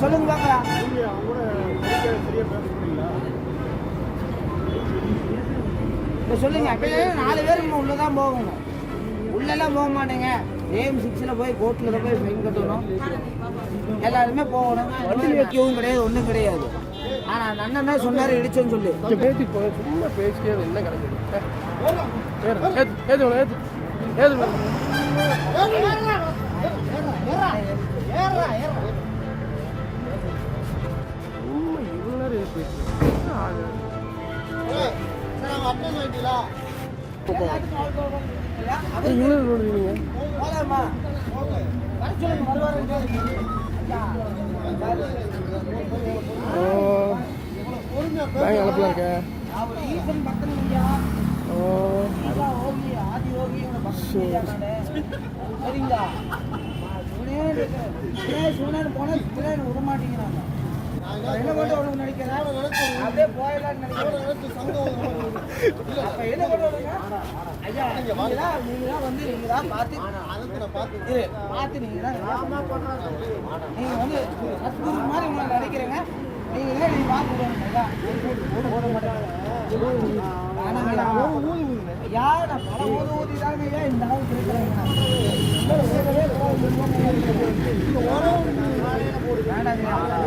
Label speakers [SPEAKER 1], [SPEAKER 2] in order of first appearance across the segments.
[SPEAKER 1] சொல்லுங்க பார்க்கலாம். இப்போ சொல்லுங்க அப்படியே நாலு பேர் உள்ளே தான் போகணும். உள்ளெல்லாம் போக மாட்டேங்க. ஏஎம் சிக்ஸில் போய் கோர்ட்டில் போய் ஃபைன் கட்டணும். எல்லாருமே போகணும். வண்டியில் வைக்கவும் கிடையாது ஒன்றும் கிடையாது. ஆனால் அந்த அண்ணன் தான் சொன்னார் இடிச்சோன்னு சொல்லி.
[SPEAKER 2] பேசி போ சும்மா இரு, என்ன கிடக்குது ஏத்து ஏத்து சும்மா பேங்க் அனுப்பலாம் இருக்க. ஓ.
[SPEAKER 1] சரிங்களா? போனா விட மாட்டேங்கிறாங்க என்ன உனக்கு நினைக்கிறேன் அப்படியே போயிடலாம்னு நினைக்கிறேன் அப்ப என்ன ஐயா நீங்க தான் நீங்க தான் வந்து நீங்க தான் பார்த்து. பார்த்து நீங்க தான் நீங்க வந்து சத்குரு மாதிரி உங்களை நினைக்கிறேங்க. நீங்க பார்த்து. போட மாட்டாங்க. ஐயா நான் பல ஊது ஊதி தாங்க ஐயா இந்த அளவுக்கு இருக்கிறேங்க.
[SPEAKER 2] ஒரு ஊர் இங்க பாரு
[SPEAKER 1] ஐயா, வேண்டாம், வேண்டாம்.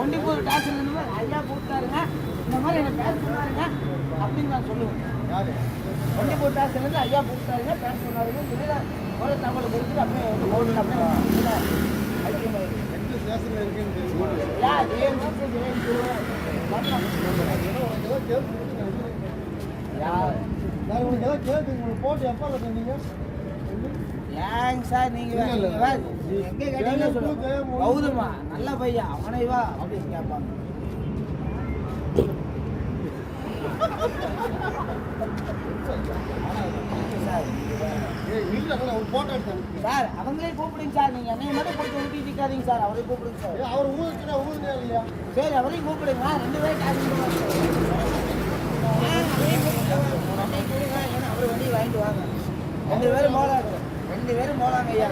[SPEAKER 1] ஒண்டிப்பூர் டாக்டர் ஐயா கூப்பிட்டாருங்க இந்த மாதிரி எனக்கு பேச சொன்னாருங்க அப்படின்னு நான் சொல்லுவேன் ஒண்டிப்பூர் டாக்டர்லேருந்து ஐயா கூப்பிட்டாருங்க பேச சொன்னாருங்க சொல்லி ஒரு தகவல் கொடுத்துட்டு அப்படியே போட்டு அப்படியே இதுல ஐக்கியமாயிருக்கு. ஐயா, ஜெயம் ஜெயம் ஜெயம் ஜெயம். ஐயா, ஏங்க சார் நீங்க எங்க கேட்டீங்க? கௌதமா நல்ல பையன். அவனை வா அப்படின்னு கேட்பாங்க. சார், அவங்களே கூப்பிடுங்க சார். நீங்க என்னைய மட்டும் கொடுத்து ஊட்டிட்டு இருக்காதீங்க சார். அவரை கூப்பிடுங்க சார். சரி அவரையும் கூப்பிடுங்க. ரெண்டு பேரும் காசு அவர் வண்டி வாங்கிட்டு வாங்க. ரெண்டு பேரும் போலாங்க. ரெண்டு பேரும் போலாங்க ஐயா.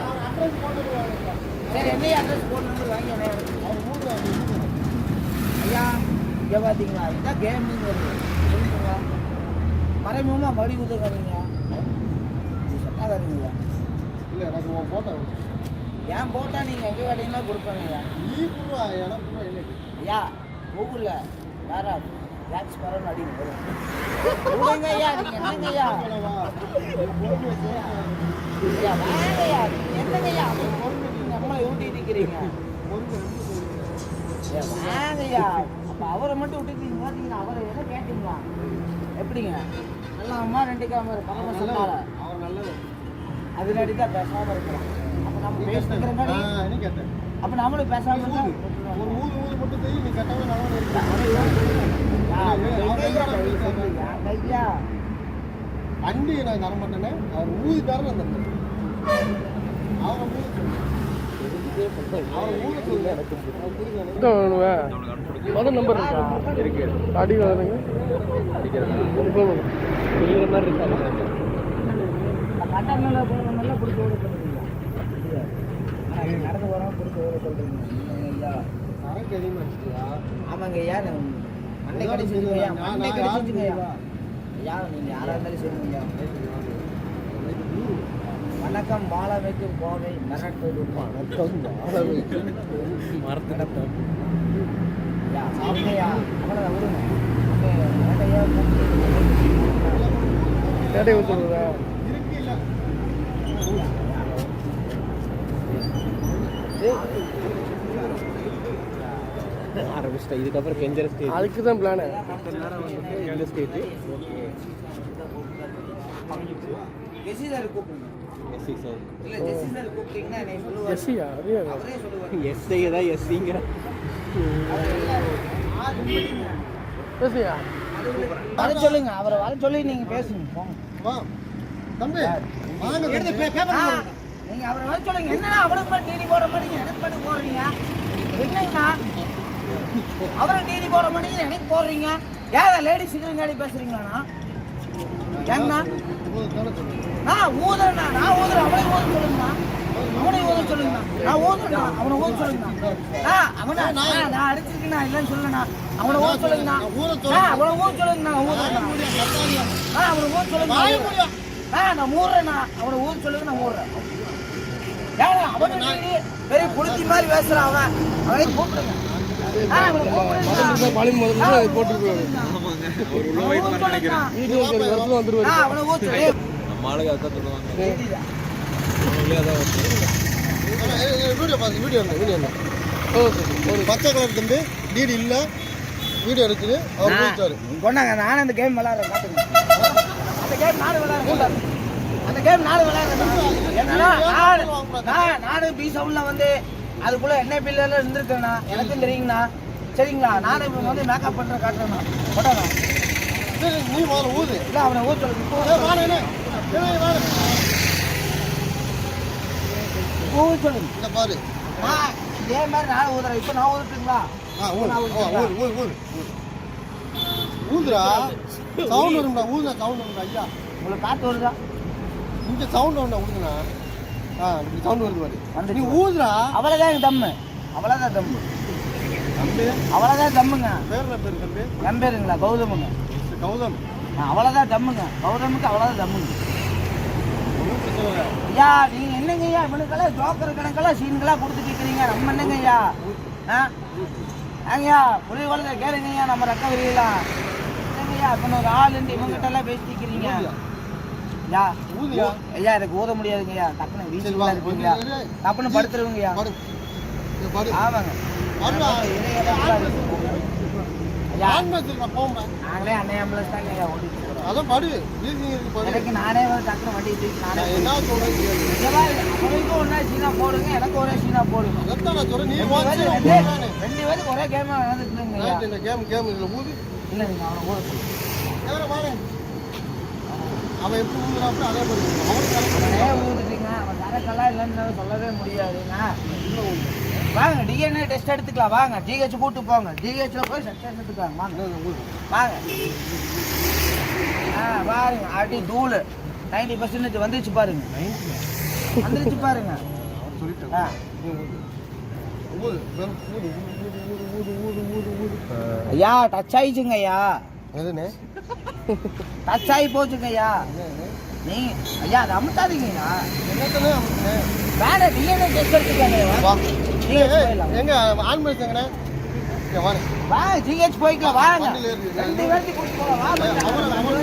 [SPEAKER 1] சரி என்னைய அட்ரஸ் போன் நம்பர் வாங்கி என்ன ஐயா இங்கே பார்த்தீங்களா இதான் கேமிங் வருது மறைமுகமாக மடி ஊற்றுக்காதீங்க சொன்னாதீங்க ஏன் போட்டால் நீங்கள் எங்கே கேட்டீங்கன்னா கொடுப்பேங்க ஐயா. கூகுளில் பரவல் அடிங்க கொடுங்க ஐயா நீங்கள் என்னங்க ஐயா வேங்க ஐயா நீங்க என்னங்க ஐயா நீங்கள் நம்மளை ஊட்டிட்டு இருக்கிறீங்க. ஐயா, வேங்க ஐயா அப்போ அவரை மட்டும் விட்டுட்டு பார்த்தீங்கன்னா அவரை எதை கேட்டீங்களா? எப்படிங்க? நல்லா அம்மா ரெண்டு காம பரம சொன்னால அதனாடி தான் பேசாமல் இருக்கலாம். அப்போ நம்ம பேசிக்கிறங்காடி அப்போ நம்மளும் பேசாமல் இருந்தா
[SPEAKER 2] ஒரு ஊர் ஊர் மட்டும் தெரியும் நீ கட்டவே நல்லா இருக்கு. வண்டி நான் தர மாட்டேனே. அவர் ஊதி தர நான் தந்தேன் அவரை ஊதி சொல்லு அவரை ஊதி சொல்லு எனக்கு மொதல் நம்பர் இருக்கா? இருக்கு. அடி
[SPEAKER 1] பிடிச்சி ஓட சொல்றீங்க நடந்து போகிறோம்
[SPEAKER 2] அதிகமாக வச்சுட்டியா
[SPEAKER 1] ஆமாங்க ஐயா நான் மண்டை கடிச்சிருங்க ஐயா மண்டை கடிச்சிருங்க ஐயா ஐயா நீங்கள் யாராக இருந்தாலும் சரிங்க ஐயா வணக்கம். மாலை வைக்கும் கோவை மிரட்டு
[SPEAKER 2] மரத்து
[SPEAKER 1] ஐயா சாப்பிட்டையா? அவ்வளோ விடுங்க. வேட்டையா?
[SPEAKER 2] ஊற்றுறதா
[SPEAKER 3] ஆரம்பிச்சிட்டேன். இதுக்கப்புறம் கெஞ்சர ஸ்டேஜ்
[SPEAKER 2] அதுக்கு தான் பிளானு
[SPEAKER 3] இந்த
[SPEAKER 1] கூப்பிடுங்க.
[SPEAKER 3] SC sir.
[SPEAKER 1] என்னை சொல்லுவார்.
[SPEAKER 3] எஸ்ஐ தான். எஸ்சிங்கிற
[SPEAKER 1] வர சொல்லுங்க அவரை வர சொல்லி நீங்க பேசுங்க.
[SPEAKER 2] தம்பி
[SPEAKER 1] நீங்க அவரை வர சொல்லுங்க. போடுறீங்க என்னங்கண்ணா? அவரை டிடி போட மாட்டீங்க எனக்கு போடுறீங்க ஏன் லேடிஸ் இதுங்காடி பேசுறீங்களாண்ணா ஏங்கண்ணா
[SPEAKER 2] ஊதி தானே சொல்லு
[SPEAKER 1] ஆ ஊத அவனை ஓத சொல்லுங்கண்ணா அவனை ஓத சொல்லுங்கண்ணா நான் ஓதுறேண்ணா அவனை ஓத சொல்லுங்கண்ணா ஆ அவனை நான் நான் அடிச்சிருக்கேண்ணா இல்லைன்னு சொல்லுங்கண்ணா அவனை ஓத சொல்லுங்கண்ணா அவனை ஓத சொல்லுங்கண்ணா ஆ அவனை ஓத சொல்லுங்க ஆ நான் மூடுறேண்ணா அவனை ஊர் சொல்லுங்க நான் மூடுறேன் ஏன்னா அவனை பெரிய புளுத்தி மாதிரி பேசுறான் அவன் அவனை கூப்பிடுங்க ஆ
[SPEAKER 2] முதல்ல போட்டுருக்காரு
[SPEAKER 1] வீடியோ
[SPEAKER 2] இடத்துல வந்துருவாரு
[SPEAKER 1] அவனை
[SPEAKER 2] வீடியோ பார்த்து வீடியோ இல்லை வீடியோ இல்லை ஒரு பச்சை கலர் தம்பி வீடு இல்லை வீடியோ எடுக்குது அவர் போயிட்டாரு
[SPEAKER 1] கொண்டாங்க நானும் அந்த கேம் விளையாடுறேன் அந்த கேம் நானும் விளையாடுறேன் அந்த கேம் நானும் விளையாடுறேன் நானும் பி செவன்ல வந்து அதுக்குள்ள என்ன பிள்ளைல இருந்திருக்கேண்ணா எனக்கும் தெரியுங்கண்ணா. சரிங்களா நானும் இப்போ வந்து மேக்கப் பண்ற காட்டுறேண்ணா.
[SPEAKER 2] சரி, நீ முதல்ல ஊது.
[SPEAKER 1] இல்ல அவனை ஊர் சொல்லுங்க. ஊர் சொல்லுங்க
[SPEAKER 2] இந்த பாரு.
[SPEAKER 1] நான் இதே மாதிரி நான் ஊதுறேன். இப்போ நான் ஊதுட்டுங்களா?
[SPEAKER 2] ஆ, ஊது. ஆ, ஊது, ஊது, ஊது. ஊதுடா சவுண்ட் வரும்டா ஊதுடா சவுண்ட் வரும்டா ஐயா.
[SPEAKER 1] உங்களுக்கு காத்து வருதா
[SPEAKER 2] இங்க சவுண்ட் வரும்டா ஊதுனா சவுண்ட் வருது பாரு.
[SPEAKER 1] வந்துச்சு.
[SPEAKER 2] நீ ஊதுடா.
[SPEAKER 1] அவ்வளோதான் தம்மு. அவ்வளோதான் தம்மு.
[SPEAKER 2] தம்பி?
[SPEAKER 1] அவ்வளோதான் தம்முங்க.
[SPEAKER 2] பேர் பேர் தம்பி?
[SPEAKER 1] என் பேருங்களா? கௌதமுங்க.
[SPEAKER 2] கௌதம்.
[SPEAKER 1] அவ்வளோதான் தம்முங்க. கௌதமுக்கு அவ்வளோதான் தம்முங்க. ஐயா நீங்க என்னங்க ஐயா? இவனுக்கெல்லாம் ஜோக்கர் கணக்கெல்லாம் சீன்களாக கொடுத்துட்டு இருக்கிறீங்க. நம்ம என்னங்க ஐயா? ஆ? ஏங்கய்யா புளி குழந்தை கேளுங்க ஐயா நம்ம ரக்க விரியலாம் என்னங்க ஐயா இப்போ ஒரு ஆள் இவங்ககிட்ட எல்லாம் பேசிக்கிறீங்க ஐயா
[SPEAKER 2] ஊதியா?
[SPEAKER 1] ஐயா எனக்கு ஊத முடியாதுங்க ஐயா. டக்குனு வீசிட்டு
[SPEAKER 2] வா.
[SPEAKER 1] இருப்பீங்களா டப்புன்னு படுத்துருவீங்க ஐயா.
[SPEAKER 2] பாரு இங்க பாரு
[SPEAKER 1] ஆமாங்க. நாங்களே அன்னை ஆம்புலன்ஸ் தாங்க ஐயா இருக்கிறோம்.
[SPEAKER 2] அதான் படு.
[SPEAKER 1] எனக்கு நானே வந்து டக்குனு வண்டி தூக்கி நானே
[SPEAKER 2] என்ன
[SPEAKER 1] அவனுக்கும் ஒன்றா சீனா போடுங்க எனக்கு ஒரே சீனா போடுங்க.
[SPEAKER 2] அதைத்தான் நான் சொல்றேன் நீ
[SPEAKER 1] ரெண்டு பேரும் ஒரே கேமா
[SPEAKER 2] இந்த கேம் கேம் இதுல ஊது.
[SPEAKER 1] இல்ல நீங்க அவனை ஊத சொல்லுங்க
[SPEAKER 2] அவன் எப்படி ஊதுறாப்புல அதே மாதிரி. அவனுக்கு
[SPEAKER 1] ஊதுட்டீங்க அவன் சரக்கெல்லாம் இல்லைன்னு சொல்லவே முடியாதுங்க வாங்க டிஎன்ஏ டெஸ்ட் எடுத்துக்கலாம். வாங்க ஜிஹெச் கூட்டு போங்க. ஜிஹெச்ல போய் செக்ஷன் எடுத்துக்கலாம். வாங்க. வாங்க. ஆ பாருங்க அடி தூள். நைன்டி பர்சன்டேஜ் வந்துருச்சு பாருங்க. வந்துருச்சு பாருங்க. ஆ. ஐயா டச் ஆயிடுச்சுங்க ஐயா.
[SPEAKER 2] எதுனே
[SPEAKER 1] டச் ஆகி போச்சுங்க ஐயா நீ ஐயா அதை
[SPEAKER 2] அவனுக்கு
[SPEAKER 1] வேற டிஎன்ஏ டெஸ்ட் எடுத்துக்காங்க.
[SPEAKER 2] எங்க இங்க வாரு
[SPEAKER 1] வா ஜிஹெச் போய்க்கலாம் வாங்க. ரெண்டு பேர்த்தி கூட்டு போகலாம் வா.
[SPEAKER 2] அவன் அவன்.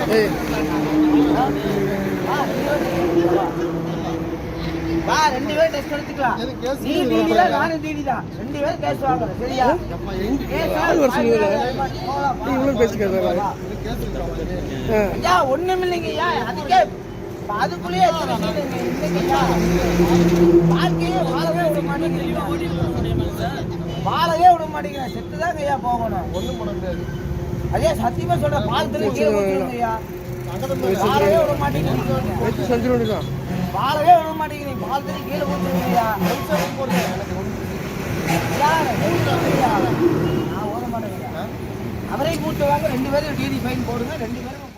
[SPEAKER 1] வா, ரெண்டு பேரும் டெஸ்ட் எடுத்துக்கலாம். நீ டிடி தான் நானும் டிடி தான் ரெண்டு பேரும் கேஸ் வாங்குறோம் சரியா.
[SPEAKER 2] இவ்வளவு பேசிக்கிறது?
[SPEAKER 1] ஐயா ஒண்ணும் ஐயா அதுக்கே அதுக்குள்ளேயே ஐயா. வாழ்க்கையே வாழவே விட மாட்டேங்கிறீங்க வாழவே விட மாட்டேங்கிறேன் செத்துதாங்க ஐயா போகணும்.
[SPEAKER 2] ஒண்ணும் பண்ண முடியாது.
[SPEAKER 1] அதே சத்தியமா சொல்ற ஊத்துறீங்க ஐயா. வாழவே விட மாட்டேங்கிறீங்க
[SPEAKER 2] வச்சு
[SPEAKER 1] வாழவே விட மாட்டேங்கிறீங்க பாலத்துல கீழே ஊத்துறீங்க ஐயா ஐயா, ஊத்துறீங்க ஐயா. நான் ஓட மாட்டேங்கிறேன் அவரையும் கூட்டு வாங்க. ரெண்டு பேரும் டிடி ஃபைன் போடுங்க. ரெண்டு பேரும்